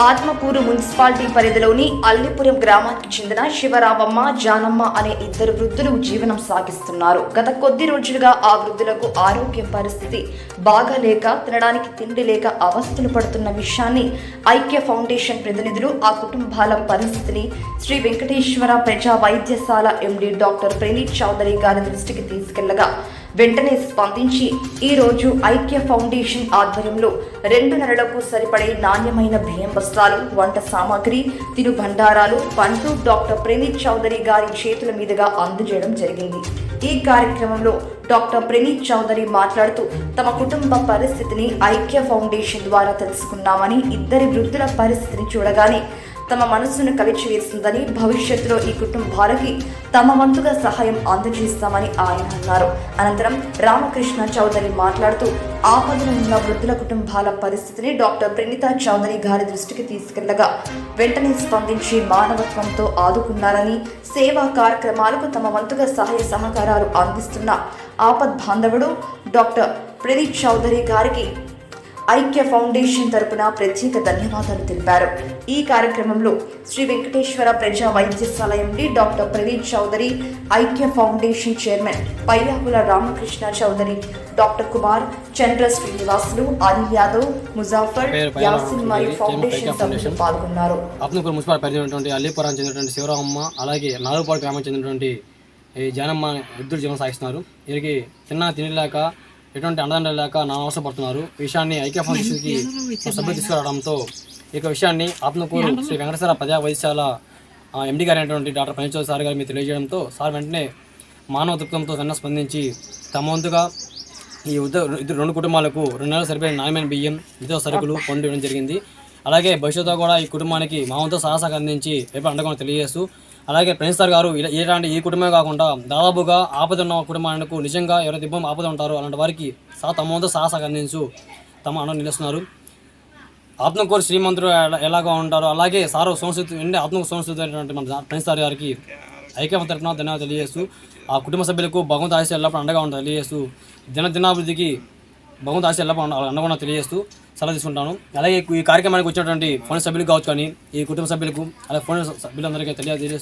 Atmakur municipality పరిధిలోని అల్లిపురం గ్రామానికి చెందిన శివరామమ్మ జానమ్మ అనే ఇద్దరు వృద్ధులు జీవనం సాగిస్తున్నారు. గత కొద్ది రోజులుగా ఆ వృద్ధులకు ఆరోగ్య పరిస్థితి బాగాలేక తినడానికి తిండి లేక అవస్థలు పడుతున్న విషయాన్ని ఐక్య ఫౌండేషన్ ప్రతినిధులు ఆ కుటుంబాల పరిస్థితిని శ్రీ వెంకటేశ్వర ప్రజా వైద్యశాల ఎండి డాక్టర్ ప్రణీత్ చౌదరి గారి దృష్టికి తీసుకెళ్ళగా వెంటనే స్పందించి ఈ రోజు ఐక్య ఫౌండేషన్ ఆధ్వర్యంలో రెండు నెలలకు సరిపడే నాణ్యమైన బియ్యం బస్తాలు వంట సామాగ్రి తిరు పంటూ డాక్టర్ ప్రణీత్ చౌదరి గారి చేతుల మీదుగా అందజేయడం జరిగింది. ఈ కార్యక్రమంలో డాక్టర్ ప్రణీత్ చౌదరి మాట్లాడుతూ తమ కుటుంబ పరిస్థితిని ఐక్య ఫౌండేషన్ ద్వారా తెలుసుకున్నామని ఇద్దరి వృద్ధుల పరిస్థితిని చూడగానే తమ మనసును కలిచివేసిందని భవిష్యత్తులో ఈ కుటుంబాలకి తమ వంతుగా సహాయం అందజేస్తామని ఆయన అన్నారు. అనంతరం రామకృష్ణ చౌదరి మాట్లాడుతూ ఆపదలో ఉన్న వృద్ధుల కుటుంబాల పరిస్థితిని డాక్టర్ ప్రణీత చౌదరి గారి దృష్టికి తీసుకెళ్ళగా వెంటనే స్పందించి మానవత్వంతో ఆదుకున్నారని సేవా కార్యక్రమాలకు తమ వంతుగా సహాయ సహకారాలు అందిస్తున్న ఆపద్ బాంధవుడు డాక్టర్ ప్రణీత్ చౌదరి గారికి ఐక్య ఫౌండేషన్ తరపున ప్రత్యేక ధన్యవాదాలు తెలిపారు. ఈ కార్యక్రమంలో శ్రీ వెంకటేశ్వర ప్రజా వైద్యశాల ఎండి doctor Praveen Chowdary Aikya foundation chairman Payyavula Ramakrishna Chowdary doctor Kumar Chandra Srinivasulu Anil Yadav Muzaffar Yasin మరియు ఫౌండేషన్ సభ్యులు పాల్గొన్నారు. ఆత్మకూరు మున్సిపల్ పరిధి ఉన్నటువంటి అల్లీపురం చెందినటువంటి శివరామమ్మ అలాగే నాలుగుపాడు గ్రామం చెందినటువంటి ఈ జానమ్మ ఇద్దరు జీవనం సాగిస్తున్నారు. వీరికి తిన్నా తినలేక ఎటువంటి అండదండ లేక నా అవసరపడుతున్నారు. ఈ విషయాన్ని ఐక్య ఫౌండేషన్కి సభ్యులు తీసుకురావడంతో ఈ యొక్క విషయాన్ని ఆత్మకూరు శ్రీ వెంకటేశ్వర ప్రజా వైద్యశాల ఎండి గారు అయినటువంటి డాక్టర్ పనిచోద్ సార్ గారు మీరు తెలియజేయడంతో సార్ వెంటనే మానవ దృక్పథంతో వెన్న స్పందించి తమ వంతుగా ఈ ఇద్దరు రెండు కుటుంబాలకు రెండు నెలలు సరిపోయిన నాణ్యమైన బియ్యం ఇతర సరుకులు పొంది ఇవ్వడం జరిగింది. అలాగే భవిష్యత్తులో కూడా ఈ కుటుంబానికి మా వంతు సహాసహ అందించి రేపు అండగా తెలియజేస్తూ అలాగే ప్రణీత్ సార్ గారు ఇలా- ఇలాంటి ఈ కుటుంబమే కాకుండా దాదాపుగా ఆపద ఉన్న కుటుంబానికి నిజంగా ఎవరైతే ఇబ్బంది ఆపద ఉంటారో అలాంటి వారికి సా తమ వంతు సహాసహ అందించు తమ అండ నిలుస్తున్నారు. ఆత్మకూరు శ్రీమంతుడు ఎలా- ఎలాగా ఉంటారో. అలాగే సారు సంస్కృతి అంటే ఆత్మకు సంస్కృతి అయినటువంటి మన ప్రణీత్ సార్ గారికి ఐక్యమ తరఫున ధన్యవాదాలు తెలియజేస్తూ ఆ కుటుంబ సభ్యులకు భగవంతు ఆశ ఎల్లప్పుడు అండగా ఉంటుంది తెలియజేస్తూ దినదినాభివృద్ధికి దినాభివృద్ధికి ఆశ ఎల్లప్పుడు అండగా తెలియజేస్తూ సలహా తీసుకుంటాను. అలాగే ఈ కార్యక్రమానికి వచ్చినటువంటి ఫోన్ సభ్యులకు కావచ్చు కానీ ఈ కుటుంబ సభ్యులకు అలాగే ఫోన్ సభ్యులందరికీ తెలియజేస్తూ